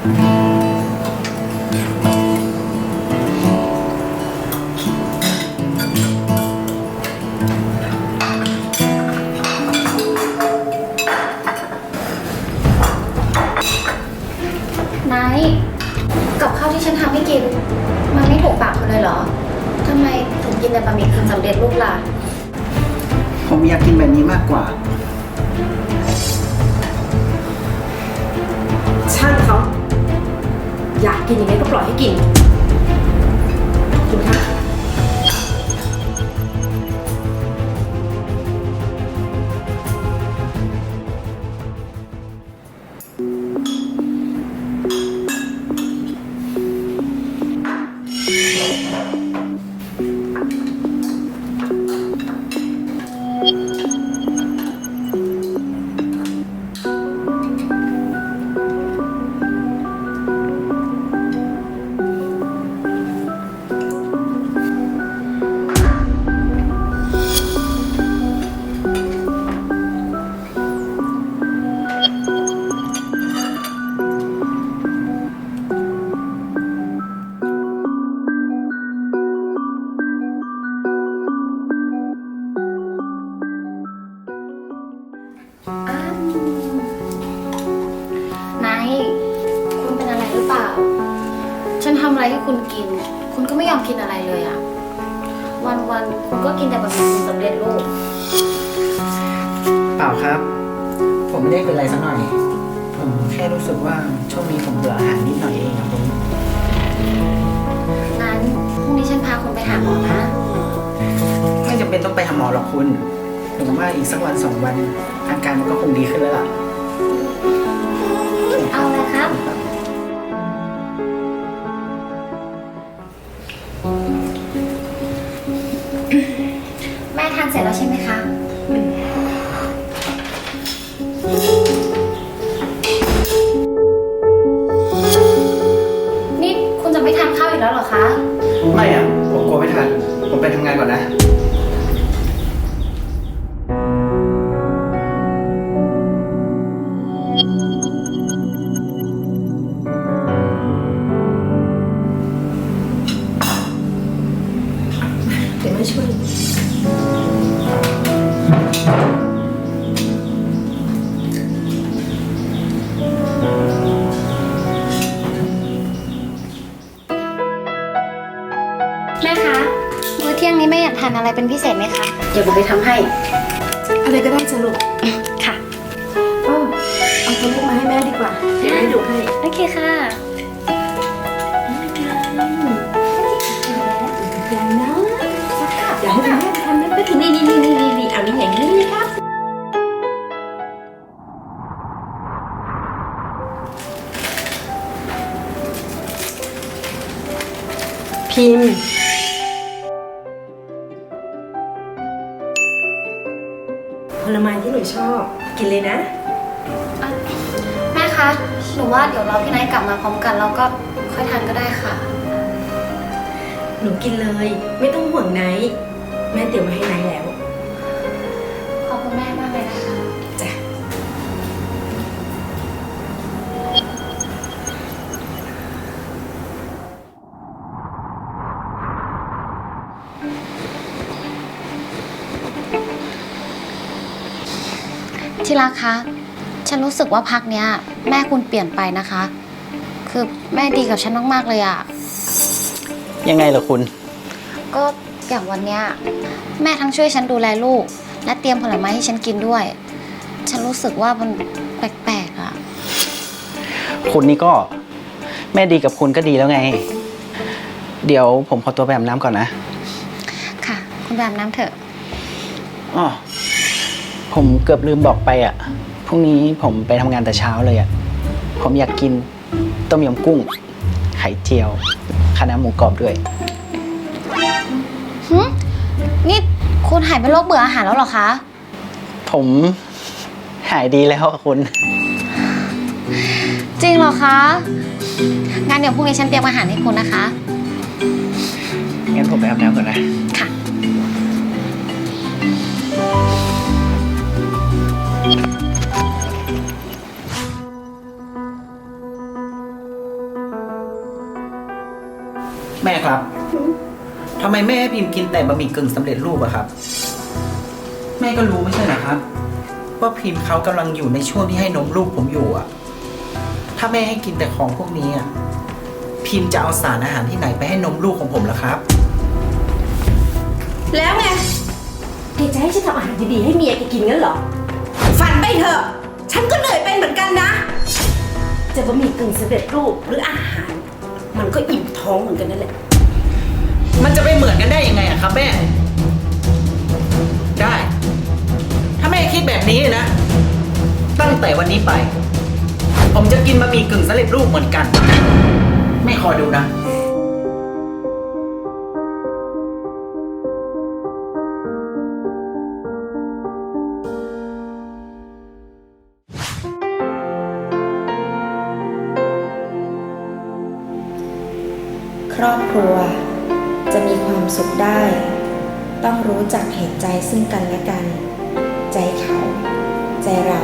ไนท์กับข้าวที่ฉันทำให้กิน มันไม่ถูกปากคุณเลยเหรอทำไมถึงกินแต่บะหมี่กึ่งสำเร็จรูปล่ะ ผมอยากกินแบบนี้มากกว่า อยากกินยังไงก็ปล่อยให้กิน อ้าวไนท์คุณเป็นอะไรหรือเปล่า ฉันทำอะไรให้คุณกิน คุณก็ไม่ยอมกินอะไรเลยอะวันๆคุณก็กินแต่บะหมี่กึ่งสำเร็จรูป เปล่าครับ ผมไม่ได้เป็นอะไรสักหน่อย ผมแค่รู้สึกว่าช่วงนี้ผมเบื่ออาหารนิดหน่อยเองครับผมงั้นพรุ่งนี้ฉันพาคุณไปหาหมอนะ ไม่จำเป็นต้องไปหาหมอหรอกคุณ ผมว่าอีกสักวันสองวัน อาการมันก็คงดีขึ้นแล้วล่ะ เอาเลยครับ แม่ทานเสร็จแล้วใช่ไหมคะ นี่คุณจะไม่ทานข้าวอีกแล้วเหรอคะ ไม่อะ ผมกลัวไม่ทัน ผมไปทำงานก่อนนะ เดี๋ยวแม่ช่วยแม่คะมื้อเที่ยงนี้แม่อยากทานอะไรเป็นพิเศษไหมคะ เดี๋ยวผมไปทำให้ อะไรก็ได้จ้ะลูกค่ะ อ้อเอาตัวลูกมาให้แม่ดีกว่า เดี๋ยวแม่ดูให้ โอเคค่ะ พิมพ์ผลไม้ที่หนูชอบ กินเลยนะ แม่คะ หนูว่าเดี๋ยวรอพี่ไนท์กลับมาพร้อมกันแล้วก็ค่อยทานก็ได้ค่ะ หนูกินเลย ไม่ต้องห่วงไนท์แม่เตรียมมาให้ไนท์แล้ว ขอบคุณแม่มากเลยนะคะจ้ะ ที่รักคะ ฉันรู้สึกว่าพักเนี้ย แม่คุณเปลี่ยนไปนะคะ คือแม่ดีกับฉันมากๆเลยอะยังไงเหรอคุณ ก็อย่างวันเนี้ยแม่ทั้งช่วยฉันดูแลลูก และเตรียมผลไม้ให้ฉันกินด้วย ฉันรู้สึกว่ามันแปลกๆอะคุณนี่ก็แม่ดีกับคุณก็ดีแล้วไง เดี๋ยวผมขอตัวไปอาบน้ำก่อนนะ ค่ะ คุณแบบน้ำเถอะ อ๋อ ผมเกือบลืมบอกไปอะ พรุ่งนี้ผมไปทำงานแต่เช้าเลยอะ ผมอยากกินต้มยำกุ้ง ไข่เจียวคณะน้าหมูกรอบด้วย หึนี่คุณหายเป็นโรคเบื่ออาหารแล้วเหรอคะ ผมหายดีแล้วอะคุณ จริงเหรอคะ งั้นเดี๋ยวพรุ่งนี้ฉันเตรียมอาหารให้คุณนะคะ งั้นผมไปอาบน้ำก่อนนะ ค่ะ แม่ครับ ทำไมแม่ให้พิมพ์กินแต่บะหมี่กึ่งสำเร็จรูปอะครับ แม่ก็รู้ไม่ใช่เหรอครับ ว่าพิมพ์เขากำลังอยู่ในช่วงที่ให้นมลูกผมอยู่อะถ้าแม่ให้กินแต่ของพวกนี้อะพิมพ์จะเอาสารอาหารที่ไหนไปให้นมลูกของผมล่ะครับ แล้วไงแกจะให้ฉันทำอาหารดีๆให้เมียแกกินงั้นเหรอ ฝันไปเถอะ ฉันก็เหนื่อยเป็นเหมือนกันนะ จะบะหมี่กึ่งสำเร็จรูปหรืออาหาร มันก็อิ่มท้องเหมือนกันนั่นแหละ มันจะไปเหมือนกันได้ยังไงอะครับแม่ ได้ ถ้าแม่คิดแบบนี้นะ ตั้งแต่วันนี้ไป ผมจะกินบะหมี่กึ่งสำเร็จรูปเหมือนกัน แม่คอยดูนะ รอบครัว จะมีความสุขได้ ต้องรู้จักเห็นใจซึ่งกันและกัน ใจเขา ใจเรา